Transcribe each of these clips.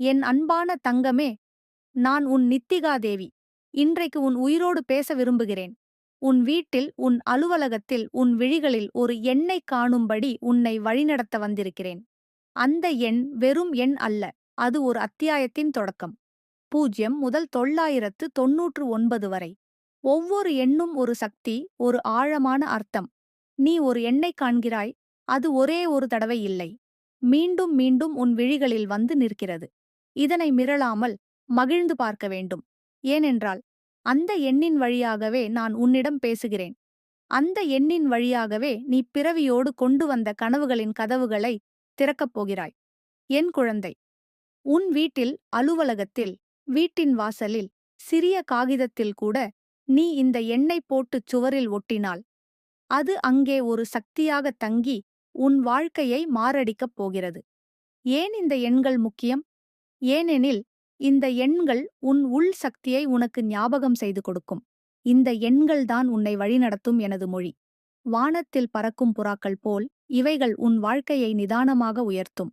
என் அன்பான தங்கமே நான் உன் நித்திகாதேவி. இன்றைக்கு உன் உயிரோடு பேச விரும்புகிறேன். உன் வீட்டில் உன் அலுவலகத்தில் உன் விழிகளில் ஒரு எண்ணை காணும்படி உன்னை வழிநடத்த வந்திருக்கிறேன். அந்த எண் வெறும் எண் அல்ல அது ஒரு அத்தியாயத்தின் தொடக்கம். பூஜ்யம் முதல் தொள்ளாயிரத்து தொன்னூற்று ஒன்பது வரை. ஒவ்வொரு எண்ணும் ஒரு சக்தி ஒரு ஆழமான அர்த்தம். நீ ஒரு எண்ணை காண்கிறாய் அது ஒரே ஒரு தடவை இல்லை. மீண்டும் மீண்டும் உன் விழிகளில் வந்து நிற்கிறது. இதனை மிரளாமல் மகிழ்ந்து பார்க்க வேண்டும். ஏனென்றால் அந்த எண்ணின் வழியாகவே நான் உன்னிடம் பேசுகிறேன். அந்த எண்ணின் வழியாகவே நீ பிறவியோடு கொண்டு வந்த கனவுகளின் கதவுகளை திறக்கப் போகிறாய். என் குழந்தை உன் வீட்டில் அலுவலகத்தில் வீட்டின் வாசலில் சிறிய காகிதத்தில் கூட நீ இந்த எண்ணை போட்டுச் சுவரில் ஒட்டினால் அது அங்கே ஒரு சக்தியாக தங்கி உன் வாழ்க்கையை மாரடிக்கப் போகிறது. ஏன் இந்த எண்கள் முக்கியம்? ஏனெனில் இந்த எண்கள் உன் உள் சக்தியை உனக்கு ஞாபகம் செய்து கொடுக்கும். இந்த எண்கள்தான் உன்னை வழிநடத்தும் எனது மொழி. வானத்தில் பறக்கும் புறாக்கள் போல் இவைகள் உன் வாழ்க்கையை நிதானமாக உயர்த்தும்.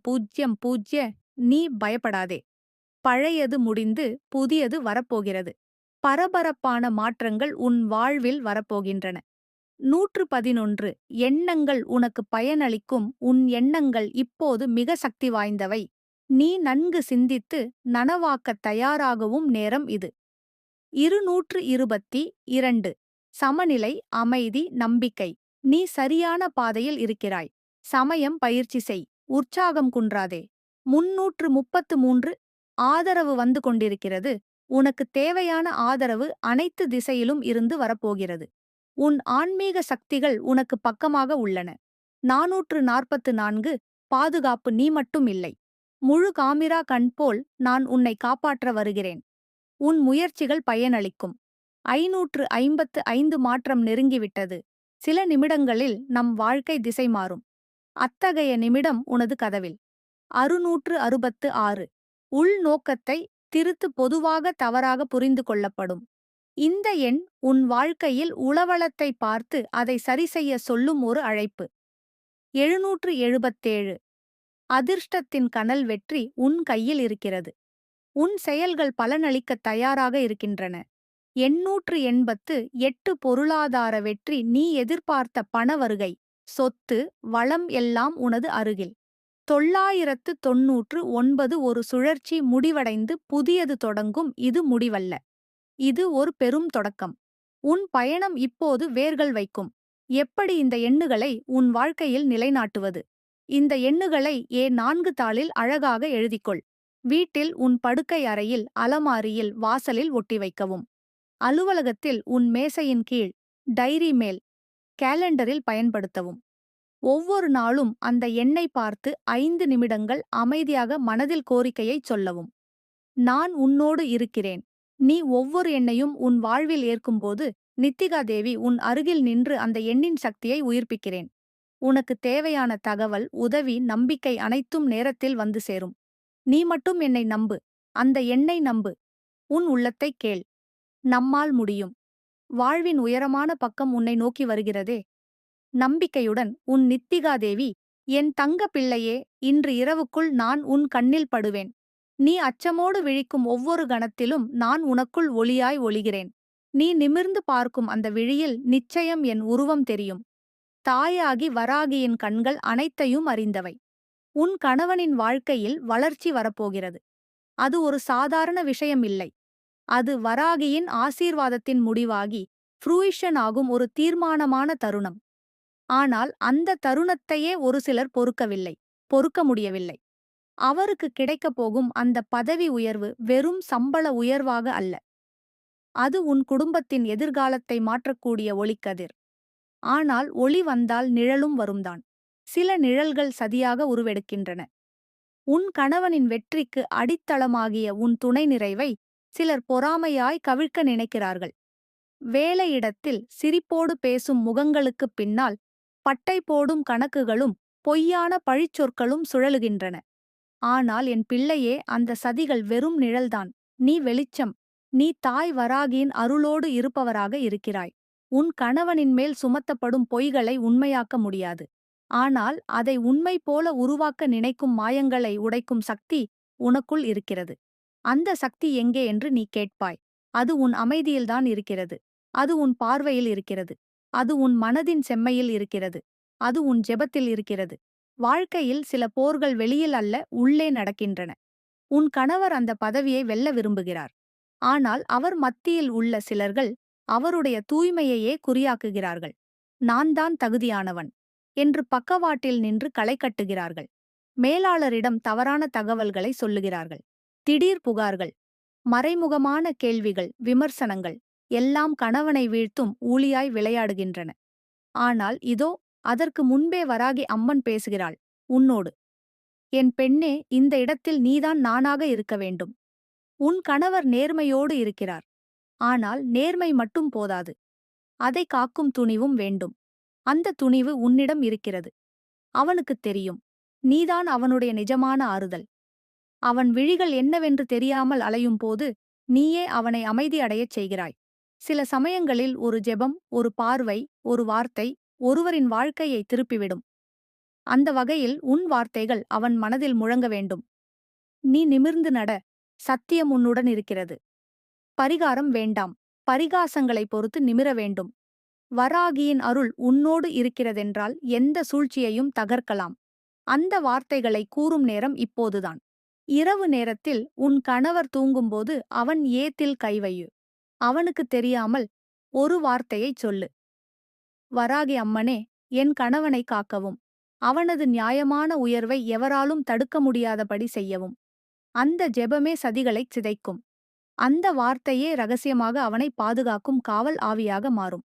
பூஜ்யம் பூஜ்ய நீ பயப்படாதே. பழையது முடிந்து புதியது வரப்போகிறது. பரபரப்பான மாற்றங்கள் உன் வாழ்வில் வரப்போகின்றன. நூற்று பதினொன்று எண்ணங்கள் உனக்கு பயனளிக்கும் உன் எண்ணங்கள் இப்போது மிக சக்தி வாய்ந்தவை. நீ நன்கு சிந்தித்து நனவாக்கத் தயாராகவும் நேரம் இது. இருநூற்று இருபத்தி இரண்டு சமநிலை அமைதி நம்பிக்கை. நீ சரியான பாதையில் இருக்கிறாய். சமயம் பயிற்சி செய். உற்சாகம் குன்றாதே. முன்னூற்று முப்பத்து மூன்று ஆதரவு வந்து கொண்டிருக்கிறது. உனக்கு தேவையான ஆதரவு அனைத்து திசையிலும் இருந்து வரப்போகிறது. உன் ஆன்மீக சக்திகள் உனக்கு பக்கமாக உள்ளன. நாநூற்று நாற்பத்து நான்கு பாதுகாப்பு நீ மட்டும் இல்லை. முழு காமிரா கண் போல் நான் உன்னை காப்பாற்ற வருகிறேன். உன் முயற்சிகள் பயனளிக்கும். ஐநூற்று ஐம்பத்து ஐந்து மாற்றம் நெருங்கிவிட்டது. சில நிமிடங்களில் நம் வாழ்க்கை திசை மாறும். அத்தகைய நிமிடம் உனது கதவில். அறுநூற்று அறுபத்து ஆறு. உள்நோக்கத்தை திருத்து பொதுவாக தவறாக புரிந்து கொள்ளப்படும். இந்த எண் உன் வாழ்க்கையில் உளவளத்தை பார்த்து அதை சரிசெய்ய சொல்லும் ஒரு அழைப்பு. எழுநூற்று எழுபத்தேழு. அதிர்ஷ்டத்தின் கனல் வெற்றி உன் கையில் இருக்கிறது. உன் செயல்கள் பலனளிக்கத் தயாராக இருக்கின்றன. எண்ணூற்று எண்பத்து எட்டு பொருளாதார வெற்றி நீ எதிர்பார்த்த பண வருகை. சொத்து வளம் எல்லாம் உனது அருகில். தொள்ளாயிரத்து தொன்னூற்று ஒன்பது ஒரு சுழற்சி முடிவடைந்து புதியது தொடங்கும் இது முடிவல்ல. இது ஒரு பெரும் தொடக்கம். உன் பயணம் இப்போது வேர்கள் வைக்கும். எப்படி இந்த எண்ணுகளை உன் வாழ்க்கையில் நிலைநாட்டுவது? இந்த எண்ணுகளை ஏ நான்கு தாளில் அழகாக எழுதிக்கொள். வீட்டில் உன் படுக்கை அறையில் அலமாரியில் வாசலில் ஒட்டி வைக்கவும். அலுவலகத்தில் உன் மேசையின் கீழ் டைரி மேல் கேலண்டரில் பயன்படுத்தவும். ஒவ்வொரு நாளும் அந்த எண்ணை பார்த்து ஐந்து நிமிடங்கள் அமைதியாக மனதில் கோரிக்கையைச் சொல்லவும். நான் உன்னோடு இருக்கிறேன். நீ ஒவ்வொரு எண்ணையும் உன் வாழ்வில் ஏற்கும்போது நித்திகா தேவி உன் அருகில் நின்று அந்த எண்ணின் சக்தியை உயிர்ப்பிக்கிறேன். உனக்கு தேவையான தகவல் உதவி நம்பிக்கை அனைத்தும் நேரத்தில் வந்து சேரும். நீ மட்டும் என்னை நம்பு. அந்த எண்ணை நம்பு. உன் உள்ளத்தைக் கேள். நம்மால் முடியும். வாழ்வின் உயரமான பக்கம் உன்னை நோக்கி வருகிறதே. நம்பிக்கையுடன் உன் நித்திகாதேவி என் தங்க பிள்ளையே இன்று இரவுக்குள் நான் உன் கண்ணில் படுவேன். நீ அச்சமோடு விழிக்கும் ஒவ்வொரு கணத்திலும் நான் உனக்குள் ஒளியாய் ஒளிகிறேன். நீ நிமிர்ந்து பார்க்கும் அந்த விழியில் நிச்சயம் என் உருவம் தெரியும். தாயாகி வராகியின் கண்கள் அனைத்தையும் அறிந்தவை. உன் கணவனின் வாழ்க்கையில் வளர்ச்சி வரப்போகிறது. அது ஒரு சாதாரண விஷயம் இல்லை அது வராகியின் ஆசீர்வாதத்தின் முடிவாகி ஃப்ரூயிஷன் ஆகும் ஒரு தீர்மானமான தருணம். ஆனால் அந்த தருணத்தையே ஒரு சிலர் பொறுக்கவில்லை பொறுக்க முடியவில்லை. அவருக்கு கிடைக்கப் போகும் அந்த பதவி உயர்வு வெறும் சம்பள உயர்வாக அல்ல. அது உன் குடும்பத்தின் எதிர்காலத்தை மாற்றக்கூடிய ஒளிக்கதிர். ஆனால் ஒளி வந்தால் நிழலும் வரும்தான். சில நிழல்கள் சதியாக உருவெடுக்கின்றன. உன் கணவனின் வெற்றிக்கு அடித்தளமாகிய உன் துணை நிறைவை சிலர் பொறாமையாய் கவிழ்க்க நினைக்கிறார்கள். வேலையிடத்தில் சிரிப்போடு பேசும் முகங்களுக்குப் பின்னால் பட்டை போடும் கணக்குகளும் பொய்யான பழிச்சொற்களும் சுழலுகின்றன. ஆனால் என் பிள்ளையே அந்த சதிகள் வெறும் நிழல்தான். நீ வெளிச்சம். நீ தாய் வராகியின் அருளோடு இருப்பவராக இருக்கிறாய். உன் கணவனின் மேல் சுமத்தப்படும் பொய்களை உண்மையாக்க முடியாது. ஆனால் அதை உண்மை போல உருவாக்க நினைக்கும் மாயங்களை உடைக்கும் சக்தி உனக்குள் இருக்கிறது. அந்த சக்தி எங்கே என்று நீ கேட்பாய். அது உன் அமைதியில்தான் இருக்கிறது. அது உன் பார்வையில் இருக்கிறது. அது உன் மனதின் செம்மையில் இருக்கிறது. அது உன் ஜெபத்தில் இருக்கிறது. வாழ்க்கையில் சில போர்கள் வெளியில் அல்ல உள்ளே நடக்கின்றன. உன் கணவர் அந்த பதவியை வெல்ல விரும்புகிறார். ஆனால் அவர் மத்தியில் உள்ள சிலர்கள் அவருடைய தூய்மையையே குறியாக்குகிறார்கள். நான் தான் தகுதியானவன் என்று பக்கவாட்டில் நின்று களை கட்டுகிறார்கள் மேலாளரிடம் தவறான தகவல்களை சொல்லுகிறார்கள். திடீர் புகார்கள் மறைமுகமான கேள்விகள் விமர்சனங்கள் எல்லாம் கணவனை வீழ்த்தும் ஊழியாய் விளையாடுகின்றன. ஆனால் இதோ அதற்கு முன்பே வராகி அம்மன் பேசுகிறாள் உன்னோடு. என் பெண்ணே இந்த இடத்தில் நீதான் நானாக இருக்க வேண்டும். உன் கணவர் நேர்மையோடு இருக்கிறார். ஆனால் நேர்மை மட்டும் போதாது. அதை காக்கும் துணிவும் வேண்டும். அந்த துணிவு உன்னிடம் இருக்கிறது. அவனுக்குத் தெரியும். நீதான் அவனுடைய நிஜமான ஆறுதல். அவன் விழிகள் என்னவென்று தெரியாமல் அலையும் போது நீயே அவனை அமைதி அடையச் செய்கிறாய். சில சமயங்களில் ஒரு ஜெபம் ஒரு பார்வை ஒரு வார்த்தை ஒருவரின் வாழ்க்கையை திருப்பிவிடும். அந்த வகையில் உன் வார்த்தைகள் அவன் மனதில் முழங்க வேண்டும். நீ நிமிர்ந்து நட சத்தியம் உன்னுடன் இருக்கிறது. பரிகாரம் வேண்டாம் பரிகாசங்களை பொறுத்து நிமிர வேண்டும். வராகியின் அருள் உன்னோடு இருக்கிறதென்றால் எந்த சூழ்ச்சியையும் தகர்க்கலாம். அந்த வார்த்தைகளை கூறும் நேரம் இப்போதுதான். இரவு நேரத்தில் உன் கணவர் தூங்கும்போது அவன் ஏத்தில் கைவையு அவனுக்குத் தெரியாமல் ஒரு வார்த்தையைச் சொல்லு. வராகி அம்மனே என் கணவனை காக்கவும். அவனது நியாயமான உயர்வை எவராலும் தடுக்க முடியாதபடி செய்யவும். அந்த ஜெபமே சதிகளைச் சிதைக்கும். அந்த வார்த்தையே ரகசியமாக அவனை பாதுகாக்கும் காவல் ஆவியாக மாறும்.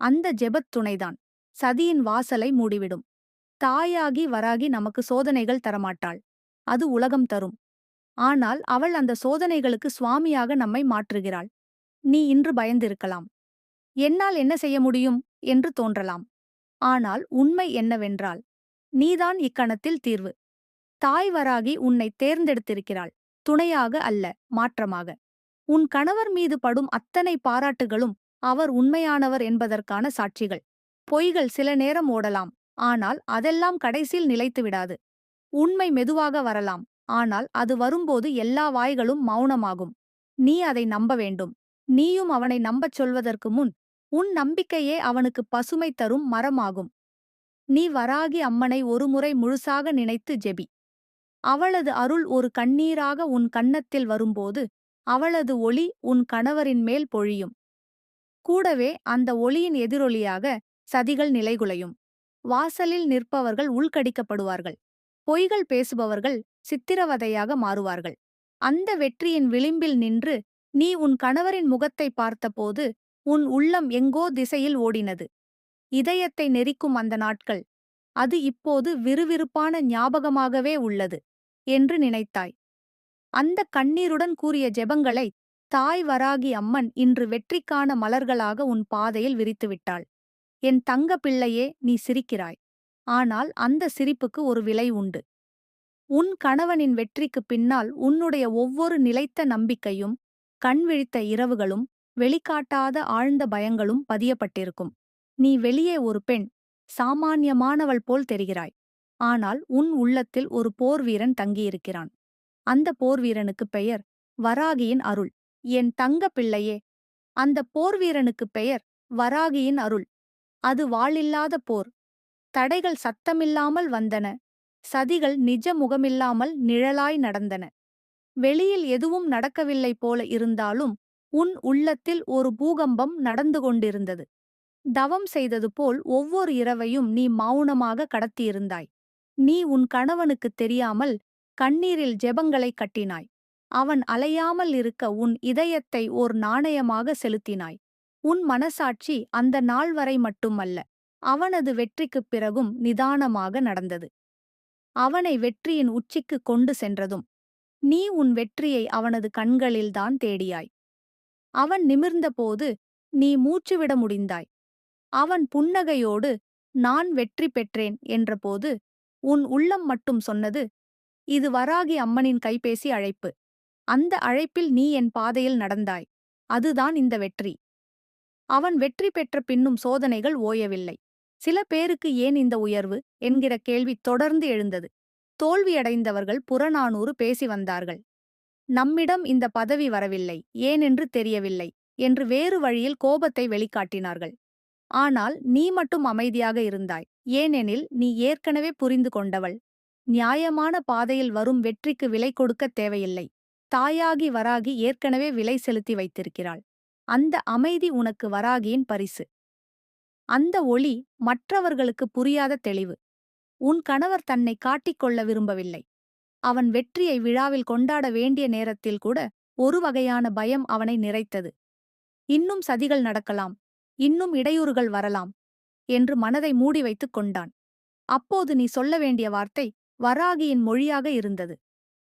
அந்த ஜெபத் துணைதான். சதியின் வாசலை மூடிவிடும். தாயாகி வராகி நமக்கு சோதனைகள் தரமாட்டாள். அது உலகம் தரும். ஆனால் அவள் அந்த சோதனைகளுக்கு சுவாமியாக நம்மை மாற்றுகிறாள். நீ இன்று பயந்திருக்கலாம். என்னால் என்ன செய்ய முடியும்? என்று தோன்றலாம். ஆனால் உண்மை என்னவென்றால் நீதான் இக்கணத்தில் தீர்வு. தாய் வராகி உன்னை தேர்ந்தெடுத்திருக்கிறாள். துணையாக அல்ல மாற்றமாக. உன் கணவர் மீது படும் அத்தனை பாராட்டுகளும் அவர் உண்மையானவர் என்பதற்கான சாட்சிகள். பொய்கள் சில நேரம் ஓடலாம். ஆனால் அதெல்லாம் கடைசியில் நிலைத்துவிடாது. உண்மை மெதுவாக வரலாம். ஆனால் அது வரும்போது எல்லா வாய்களும் மௌனமாகும். நீ அதை நம்ப வேண்டும். நீயும் அவனை நம்பச் சொல்வதற்கு முன் உன் நம்பிக்கையே அவனுக்கு பசுமை தரும் மரமாகும். நீ வராகி அம்மனை ஒருமுறை முழுசாக நினைத்து ஜெபி. அவளது அருள் ஒரு கண்ணீராக உன் கன்னத்தில் வரும்போது அவளது ஒளி உன் கணவரின் மேல் பொழியும். கூடவே அந்த ஒளியின் எதிரொலியாக சதிகள் நிலைகுலையும். வாசலில் நிற்பவர்கள் உள்கடிக்கப்படுவார்கள். பொய்கள் பேசுபவர்கள் சித்திரவதையாக மாறுவார்கள். அந்த வெற்றியின் விளிம்பில் நின்று நீ உன் கணவரின் முகத்தை பார்த்தபோது உன் உள்ளம் எங்கோ திசையில் ஓடினது. இதயத்தை நெரிக்கும் அந்த நாட்கள். அது இப்போது விறுவிறுப்பான ஞாபகமாகவே உள்ளது என்று நினைத்தாய். அந்த கண்ணீருடன் கூறிய ஜெபங்களை தாய் வராகி அம்மன் இன்று வெற்றிக்கான மலர்களாக உன் பாதையில் விரித்துவிட்டாள். என் தங்க பிள்ளையே நீ சிரிக்கிறாய். ஆனால் அந்த சிரிப்புக்கு ஒரு விலை உண்டு. உன் கணவனின் வெற்றிக்குப் பின்னால் உன்னுடைய ஒவ்வொரு நிலைத்த நம்பிக்கையும் கண் விழித்த இரவுகளும் வெளிக்காட்டாத ஆழ்ந்த பயங்களும் பதியப்பட்டிருக்கும். நீ வெளியே ஒரு பெண் சாமானியமானவள் போல் தெரிகிறாய். ஆனால் உன் உள்ளத்தில் ஒரு போர்வீரன் தங்கியிருக்கிறான். அந்த போர்வீரனுக்குப் பெயர் வராகியின் அருள். என் தங்க பிள்ளையே அந்த போர்வீரனுக்குப் பெயர் வராகியின் அருள். அது வாளில்லாத போர். தடைகள் சத்தமில்லாமல் வந்தன. சதிகள் நிஜ முகமில்லாமல் நிழலாய் நடந்தன. வெளியில் எதுவும் நடக்கவில்லை போல இருந்தாலும் உன் உள்ளத்தில் ஒரு பூகம்பம் நடந்து கொண்டிருந்தது. தவம் செய்தது போல் ஒவ்வொரு இரவையும் நீ மௌனமாக கடத்தியிருந்தாய். நீ உன் கணவனுக்குத் தெரியாமல் கண்ணீரில் ஜெபங்களை கட்டினாய். அவன் அலையாமல் இருக்க உன் இதயத்தை ஓர் நாணயமாக செலுத்தினாய். உன் மனசாட்சி அந்த நாள் வரை மட்டுமல்ல. அவனது வெற்றிக்குப் பிறகும் நிதானமாக நடந்தது. அவனை வெற்றியின் உச்சிக்கு கொண்டு சென்றதும் நீ உன் வெற்றியை அவனது கண்களில்தான் தேடியாய். அவன் நிமிர்ந்தபோது நீ மூச்சுவிட முடிந்தாய். அவன் புன்னகையோடு நான் வெற்றி பெற்றேன் என்றபோது உன் உள்ளம் மட்டும் சொன்னது இது வராகி அம்மனின் கைபேசி அழைப்பு. அந்த அழைப்பில் நீ என் பாதையில் நடந்தாய். அதுதான் இந்த வெற்றி. அவன் வெற்றி பெற்ற பின்னும் சோதனைகள் ஓயவில்லை. சில பேருக்கு ஏன் இந்த உயர்வு? என்கிற கேள்வி தொடர்ந்து எழுந்தது. தோல்வியடைந்தவர்கள் புறநானூறு பேசி வந்தார்கள். நம்மிடம் இந்த பதவி வரவில்லை ஏனென்று தெரியவில்லை என்று வேறு வழியில் கோபத்தை வெளிக்காட்டினார்கள். ஆனால் நீ மட்டும் அமைதியாக இருந்தாய். ஏனெனில் நீ ஏற்கனவே புரிந்து கொண்டவள். நியாயமான பாதையில் வரும் வெற்றிக்கு விலை கொடுக்கத் தேவையில்லை. தாயாகி வராகி ஏற்கனவே விலை செலுத்தி வைத்திருக்கிறாள். அந்த அமைதி உனக்கு வராகியின் பரிசு. அந்த ஒளி மற்றவர்களுக்கு புரியாத தெளிவு. உன் கணவர் தன்னை காட்டிக்கொள்ள விரும்பவில்லை. அவன் வெற்றியை விழாவில் கொண்டாட வேண்டிய நேரத்தில் கூட ஒரு வகையான பயம் அவனை நிறைத்தது. இன்னும் சதிகள் நடக்கலாம். இன்னும் இடையூறுகள் வரலாம் என்று மனதை மூடி வைத்துக் கொண்டான். அப்போது நீ சொல்ல வேண்டிய வார்த்தை வராகியின் மொழியாக இருந்தது.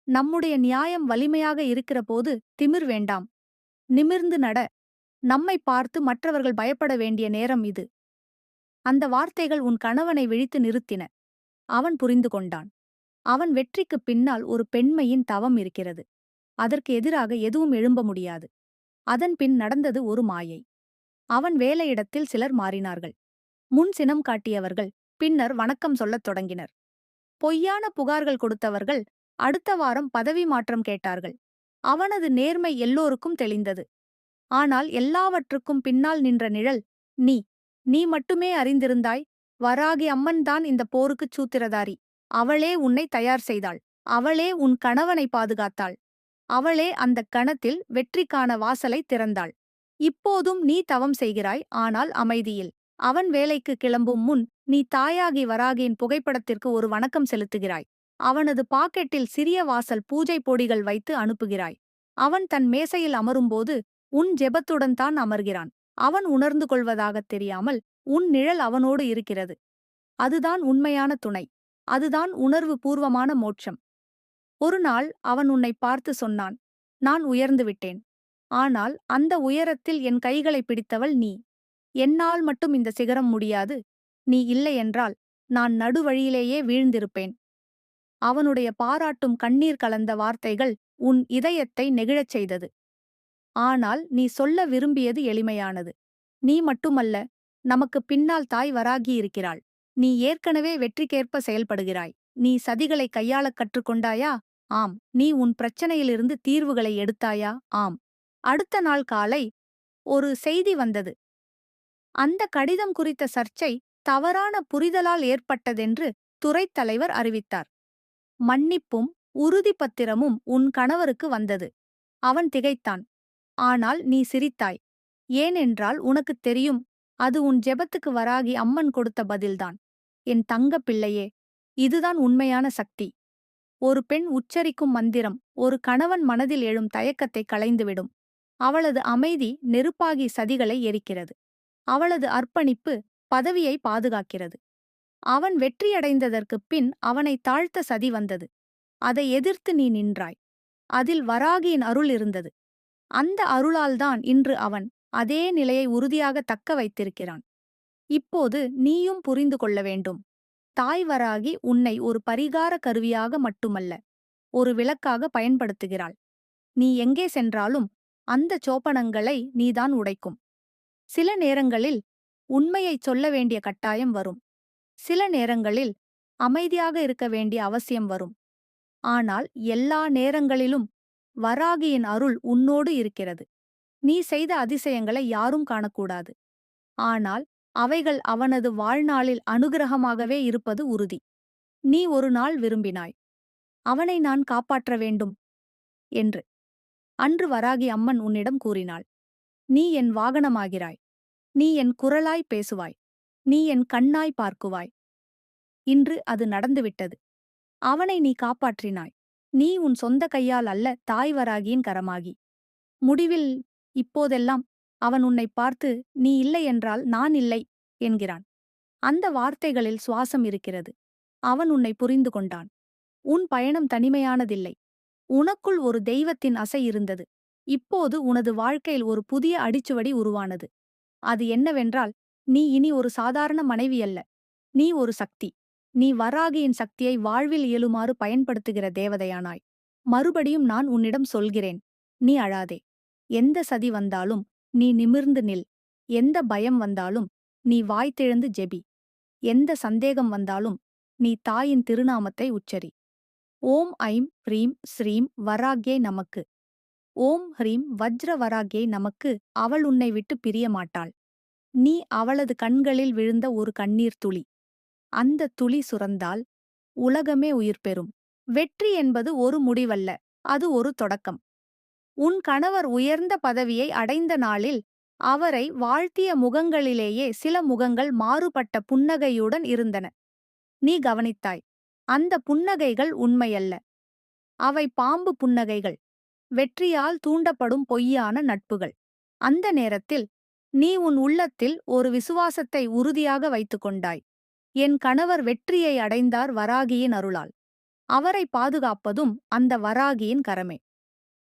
நம்முடைய நியாயம் வலிமையாக இருக்கிற போது திமிர் வேண்டாம். நிமிர்ந்து நட. நம்மை பார்த்து மற்றவர்கள் பயப்பட வேண்டிய நேரம் இது. அந்த வார்த்தைகள் உன் கணவனை விழித்து நிறுத்தின. அவன் புரிந்து கொண்டான். அவன் வெற்றிக்குப் பின்னால் ஒரு பெண்மையின் தவம் இருக்கிறது. அதற்கு எதிராக எதுவும் எழும்ப முடியாது. அதன் பின் நடந்தது ஒரு மாயை. அவன் வேலையிடத்தில் சிலர் மாறினார்கள். முன் சினம் காட்டியவர்கள் பின்னர் வணக்கம் சொல்லத் தொடங்கினர். பொய்யான புகார்கள் கொடுத்தவர்கள் அடுத்த வாரம் பதவி மாற்றம் கேட்டார்கள். அவனது நேர்மை எல்லோருக்கும் தெளிந்தது. ஆனால் எல்லாவற்றுக்கும் பின்னால் நின்ற நிழல் நீ நீ மட்டுமே அறிந்திருந்தாய் வராகி அம்மன்தான் இந்த போருக்குச் சூத்திரதாரி. அவளே உன்னை தயார் செய்தாள். அவளே உன் கணவனை பாதுகாத்தாள். அவளே அந்தக் கணத்தில் வெற்றிக்கான வாசலை திறந்தாள். இப்போதும் நீ தவம் செய்கிறாய் ஆனால் அமைதியில். அவன் வேலைக்கு கிளம்பும் முன் நீ தாயாகி வராகியின் புகைப்படத்திற்கு ஒரு வணக்கம் செலுத்துகிறாய். அவனது பாக்கெட்டில் சிறிய வாசல் பூஜை பொடிகள் வைத்து அனுப்புகிறாய். அவன் தன் மேசையில் அமரும்போது உன் ஜெபத்துடன் தான் அமர்கிறான். அவன் உணர்ந்து கொள்வதாகத் தெரியாமல் உன் நிழல் அவனோடு இருக்கிறது. அதுதான் உண்மையான துணை. அதுதான் உணர்வு பூர்வமான மோட்சம். ஒரு நாள் அவன் உன்னை பார்த்து சொன்னான் நான் உயர்ந்து விட்டேன். ஆனால் அந்த உயரத்தில் என் கைகளை பிடித்தவள் நீ. என்னால் மட்டும் இந்த சிகரம் முடியாது. நீ இல்லையென்றால் நான் நடுவழியிலேயே வீழ்ந்திருப்பேன். அவனுடைய பாராட்டும் கண்ணீர் கலந்த வார்த்தைகள் உன் இதயத்தை நெகிழச் செய்தது. ஆனால் நீ சொல்ல விரும்பியது எளிமையானது. நீ மட்டுமல்ல நமக்கு பின்னால் தாய் வராகியிருக்கிறாள். நீ ஏற்கனவே வெற்றிக்கேற்ப செயல்படுகிறாய். நீ சதிகளை கையாளக் கற்றுக்கொண்டாயா? ஆம். நீ உன் பிரச்சனையிலிருந்து தீர்வுகளை எடுத்தாயா? ஆம். அடுத்த நாள் காலை ஒரு செய்தி வந்தது. அந்த கடிதம் குறித்த சர்ச்சை தவறான புரிதலால் ஏற்பட்டதென்று துறைத் தலைவர் அறிவித்தார். மன்னிப்பும் உறுதிப்பத்திரமும் உன் கணவருக்கு வந்தது. அவன் திகைத்தான். ஆனால் நீ சிரித்தாய். ஏனென்றால் உனக்குத் தெரியும் அது உன் ஜெபத்துக்கு வராகி அம்மன் கொடுத்த பதில்தான். என் தங்க பிள்ளையே இதுதான் உண்மையான சக்தி. ஒரு பெண் உச்சரிக்கும் மந்திரம் ஒரு கணவன் மனதில் எழும் தயக்கத்தை களைந்துவிடும். அவளது அமைதி நெருப்பாகி சதிகளை எரிக்கிறது. அவளது அர்ப்பணிப்பு பதவியை பாதுகாக்கிறது. அவன் வெற்றியடைந்ததற்குப் பின் அவனை தாழ்த்த சதி வந்தது. அதை எதிர்த்து நீ நின்றாய். அதில் வராகியின் அருள் இருந்தது. அந்த அருளால்தான் இன்று அவன் அதே நிலையை உறுதியாக தக்க வைத்திருக்கிறான். இப்போது நீயும் புரிந்து கொள்ள வேண்டும். தாய் வராகி உன்னை ஒரு பரிகார கருவியாக மட்டுமல்ல ஒரு விளக்காக பயன்படுத்துகிறாள். நீ எங்கே சென்றாலும் அந்த சோப்பனங்களை நீதான் உடைக்கும். சில நேரங்களில் உண்மையைச் சொல்ல வேண்டிய கட்டாயம் வரும். சில நேரங்களில் அமைதியாக இருக்க வேண்டிய அவசியம் வரும். ஆனால் எல்லா நேரங்களிலும் வராகியின் அருள் உன்னோடு இருக்கிறது. நீ செய்த அதிசயங்களை யாரும் காணக்கூடாது. ஆனால் அவைகள் அவனது வாழ்நாளில் அனுகிரகமாகவே இருப்பது உறுதி. நீ ஒரு நாள் விரும்பினாய். அவனை நான் காப்பாற்ற வேண்டும். என்று. அன்று வராகி அம்மன் உன்னிடம் கூறினாள். நீ என் வாகனமாகிறாய். நீ என் குரலாய் பேசுவாய். நீ என் கண்ணாய் பார்க்குவாய். இன்று அது நடந்துவிட்டது. அவனை நீ காப்பாற்றினாய். நீ உன் சொந்த கையால் அல்ல தாய் வராகியின் கரமாகி. முடிவில் இப்போதெல்லாம் அவன் உன்னை பார்த்து நீ இல்லை என்றால் நான் இல்லை என்கிறான். அந்த வார்த்தைகளில் சுவாசம் இருக்கிறது. அவன் உன்னை புரிந்து கொண்டான். உன் பயணம் தனிமையானதில்லை. உனக்குள் ஒரு தெய்வத்தின் அசை இருந்தது. இப்போது உனது வாழ்க்கையில் ஒரு புதிய அடிச்சுவடி உருவானது. அது என்னவென்றால் நீ இனி ஒரு சாதாரண மனைவி அல்ல. நீ ஒரு சக்தி. நீ வராகியின் சக்தியை வாழ்வில் இயலுமாறு பயன்படுத்துகிற தேவதையானாய். மறுபடியும் நான் உன்னிடம் சொல்கிறேன். நீ அழாதே. எந்த சதி வந்தாலும் நீ நிமிர்ந்து நில். எந்த பயம் வந்தாலும் நீ வாய்த்தெழுந்து ஜெபி. எந்த சந்தேகம் வந்தாலும் நீ தாயின் திருநாமத்தை உச்சரி. ஓம் ஐம் ஹ்ரீம் ஸ்ரீம் வராகே நமக்கு. ஓம் ஹ்ரீம் வஜ்ர வராகே நமக்கு. அவள் உன்னை விட்டு பிரிய மாட்டாள் நீ அவளது கண்களில் விழுந்த ஒரு கண்ணீர் துளி அந்த துளி சுரந்தால் உலகமே உயிர் பெறும். வெற்றி என்பது ஒரு முடிவல்ல அது ஒரு தொடக்கம். உன் கணவர் உயர்ந்த பதவியை அடைந்த நாளில் அவரை வாழ்த்திய முகங்களிலேயே சில முகங்கள் மாறுபட்ட புன்னகையுடன் இருந்தன. நீ கவனித்தாய் அந்த புன்னகைகள் உண்மையல்ல. அவை பாம்பு புன்னகைகள் வெற்றியால் தூண்டப்படும் பொய்யான நட்புகள். அந்த நேரத்தில் நீ உன் உள்ளத்தில் ஒரு விசுவாசத்தை உறுதியாக வைத்துக் கொண்டாய். என் கணவர் வெற்றியை அடைந்தார் வராகியின் அருளால். அவரை பாதுகாப்பதும் அந்த வராகியின் கரமே.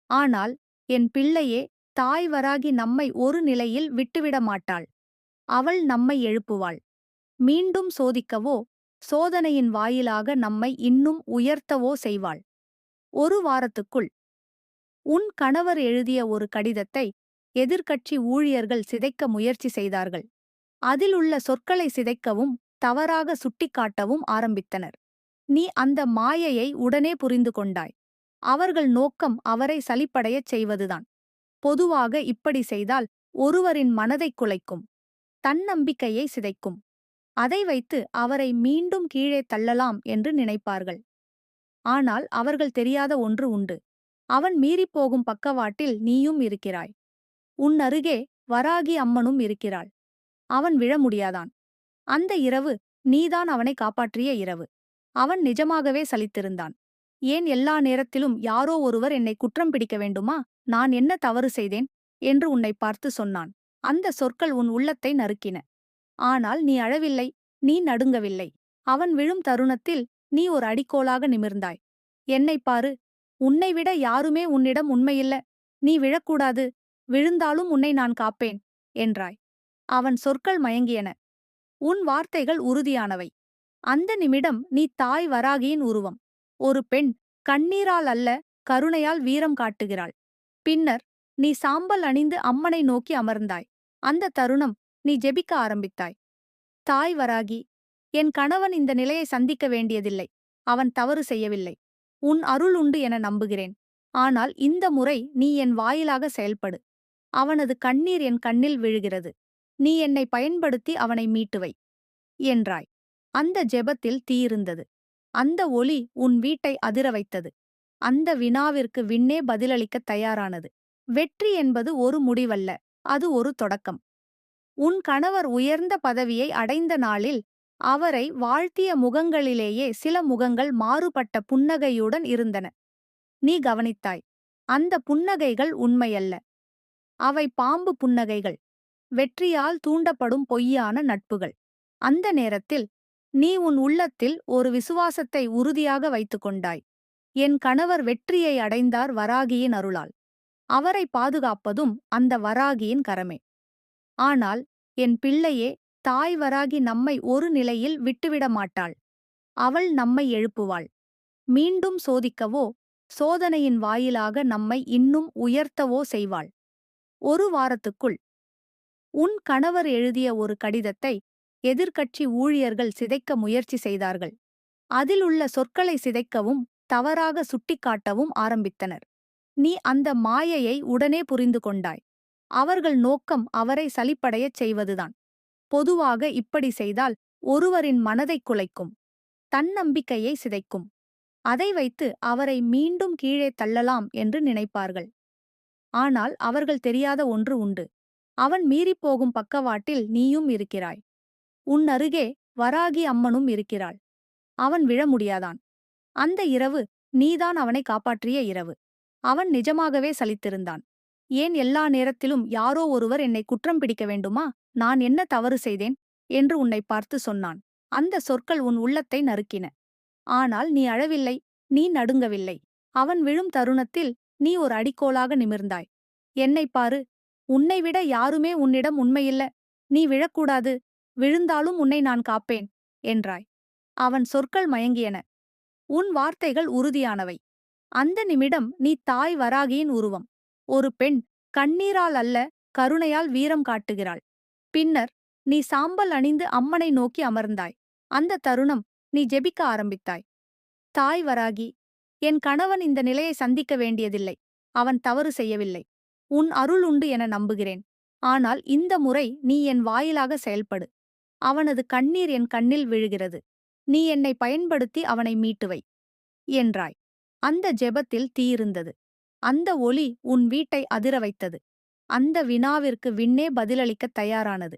ஆனால் என் பிள்ளையே தாய் வராகி நம்மை ஒரு நிலையில் விட்டுவிட மாட்டாள். அவள் நம்மை எழுப்புவாள். மீண்டும் சோதிக்கவோ சோதனையின் வாயிலாக நம்மை இன்னும் உயர்த்தவோ செய்வாள். ஒரு வாரத்துக்குள். உன் கணவர் எழுதிய ஒரு கடிதத்தை எதிர்க்கட்சி ஊழியர்கள் சிதைக்க முயற்சி செய்தார்கள். அதில் உள்ள சொற்களை சிதைக்கவும் தவறாக சுட்டிக்காட்டவும் ஆரம்பித்தனர். நீ அந்த மாயையை உடனே புரிந்து கொண்டாய். அவர்கள் நோக்கம் அவரை சலிப்படையச் செய்வதுதான். பொதுவாக இப்படி செய்தால் ஒருவரின் மனதைக் குலைக்கும் தன்னம்பிக்கையை சிதைக்கும். அதை வைத்து அவரை மீண்டும் கீழே தள்ளலாம் என்று நினைப்பார்கள். ஆனால் அவர்கள் தெரியாத ஒன்று உண்டு. அவன் மீறிப்போகும் பக்கவாட்டில் நீயும் இருக்கிறாய். உன் அருகே வராகி அம்மனும் இருக்கிறாள். அவன் விழ முடியாதான். அந்த இரவு நீதான் அவனை காப்பாற்றிய இரவு. அவன் நிஜமாகவே சலித்திருந்தான். ஏன் எல்லா நேரத்திலும் யாரோ ஒருவர் என்னை குற்றம் பிடிக்க வேண்டுமா? நான் என்ன தவறு செய்தேன்? என்று உன்னை பார்த்து சொன்னான். அந்த சொற்கள் உன் உள்ளத்தை நறுக்கின. ஆனால் நீ அழவில்லை நீ நடுங்கவில்லை. அவன் விழும் தருணத்தில் நீ ஒரு அடிக்கோலாக நிமிர்ந்தாய். என்னை பாரு உன்னை விட யாருமே உன்னிடம் உண்மையில்ல. நீ விழக்கூடாது விழுந்தாலும் உன்னை நான் காப்பேன் என்றாய். அவன் சொற்கள் மயங்கியன. உன் வார்த்தைகள் உறுதியானவை. அந்த நிமிடம் நீ தாய் வராகியின் உருவம். ஒரு பெண் கண்ணீரால் அல்ல கருணையால் வீரம் காட்டுகிறாள். பின்னர் நீ சாம்பல் அணிந்து அம்மனை நோக்கி அமர்ந்தாய். அந்த தருணம் நீ ஜெபிக்க ஆரம்பித்தாய். தாய் வராகி என் கணவன் இந்த நிலையை சந்திக்க வேண்டியதில்லை. அவன் தவறு செய்யவில்லை. உன் அருள் உண்டு என நம்புகிறேன். ஆனால் இந்த முறை நீ என் வாயிலாக செயல்படு. அவனது கண்ணீர் என் கண்ணில் விழுகிறது. நீ என்னை பயன்படுத்தி அவனை மீட்டுவை என்றாய். அந்த ஜெபத்தில் தீயிருந்தது அந்த ஒளி உன் வீட்டை அதிர வைத்தது. அந்த வினாவிற்கு விண்ணே பதிலளிக்கத் தயாரானது. வெற்றி என்பது ஒரு முடிவல்ல அது ஒரு தொடக்கம். உன் கணவர் உயர்ந்த பதவியை அடைந்த நாளில் அவரை வாழ்த்திய முகங்களிலேயே சில முகங்கள் மாறுபட்ட புன்னகையுடன் இருந்தன. நீ கவனித்தாய் அந்த புன்னகைகள் உண்மையல்ல. அவை பாம்பு புன்னகைகள். வெற்றியால் தூண்டப்படும் பொய்யான நட்புகள். அந்த நேரத்தில் நீ உன் உள்ளத்தில் ஒரு விசுவாசத்தை உறுதியாக வைத்துக் கொண்டாய். என் கணவர் வெற்றியை அடைந்தார் வராகியின் அருளால். அவரை பாதுகாப்பதும் அந்த வராகியின் கரமே. ஆனால் என் பிள்ளையே தாய் வராகி நம்மை ஒரு நிலையில் விட்டுவிட மாட்டாள். அவள் நம்மை எழுப்புவாள். மீண்டும் சோதிக்கவோ சோதனையின் வாயிலாக நம்மை இன்னும் உயர்த்தவோ செய்வாள். ஒரு வாரத்துக்குள் உன் கணவர் எழுதிய ஒரு கடிதத்தை எதிர்க்கட்சி ஊழியர்கள் சிதைக்க முயற்சி செய்தார்கள். அதில் உள்ள சொற்களை சிதைக்கவும் தவறாக சுட்டிக்காட்டவும் ஆரம்பித்தனர். நீ அந்த மாயையை உடனே புரிந்து கொண்டாய். அவர்கள் நோக்கம் அவரை சலிப்படையச் செய்வதுதான். பொதுவாக இப்படி செய்தால் ஒருவரின் மனதைக் குலைக்கும் தன்னம்பிக்கையை சிதைக்கும். அதை வைத்து அவரை மீண்டும் கீழே தள்ளலாம் என்று நினைப்பார்கள். ஆனால் அவர்கள் தெரியாத ஒன்று உண்டு. அவன் மீறிப்போகும் பக்கவாட்டில் நீயும் இருக்கிறாய். உன் அருகே வராகி அம்மனும் இருக்கிறாள். அவன் விழ முடியாதான். அந்த இரவு நீதான் அவனை காப்பாற்றிய இரவு. அவன் நிஜமாகவே சலித்திருந்தான். ஏன் எல்லா நேரத்திலும் யாரோ ஒருவர் என்னை குற்றம் பிடிக்க வேண்டுமா? நான் என்ன தவறு செய்தேன்? என்று உன்னை பார்த்து சொன்னான். அந்த சொற்கள் உன் உள்ளத்தை நறுக்கின. ஆனால் நீ அழவில்லை. நீ நடுங்கவில்லை. அவன் விழும் தருணத்தில் நீ ஒரு அடிக்கோலாக நிமிர்ந்தாய். என்னைப் பாரு. உன்னை விட யாருமே உன்னிடம் உண்மையில்ல. நீ விழக்கூடாது. விழுந்தாலும் உன்னை நான் காப்பேன் என்றாய். அவன் சொற்கள் மயங்கியன. உன் வார்த்தைகள் உறுதியானவை. அந்த நிமிடம் நீ தாய் வராகியின் உருவம். ஒரு பெண் கண்ணீரால் அல்ல கருணையால் வீரம் காட்டுகிறாள். பின்னர் நீ சாம்பல் அணிந்து அம்மனை நோக்கி அமர்ந்தாய். அந்த தருணம் நீ ஜெபிக்க ஆரம்பித்தாய். தாய் வராகி என் கணவன் இந்த நிலையை சந்திக்க வேண்டியதில்லை. அவன் தவறு செய்யவில்லை. உன் அருள் உண்டு என நம்புகிறேன். ஆனால் இந்த முறை நீ என் வாயிலாக செயல்படு. அவனது கண்ணீர் என் கண்ணில் விழுகிறது. நீ என்னை பயன்படுத்தி அவனை மீட்டுவை. என்றாய். அந்த ஜெபத்தில் தீயிருந்தது அந்த ஒளி உன் வீட்டை அதிர வைத்தது. அந்த வினாவிற்கு விண்ணே பதிலளிக்கத் தயாரானது.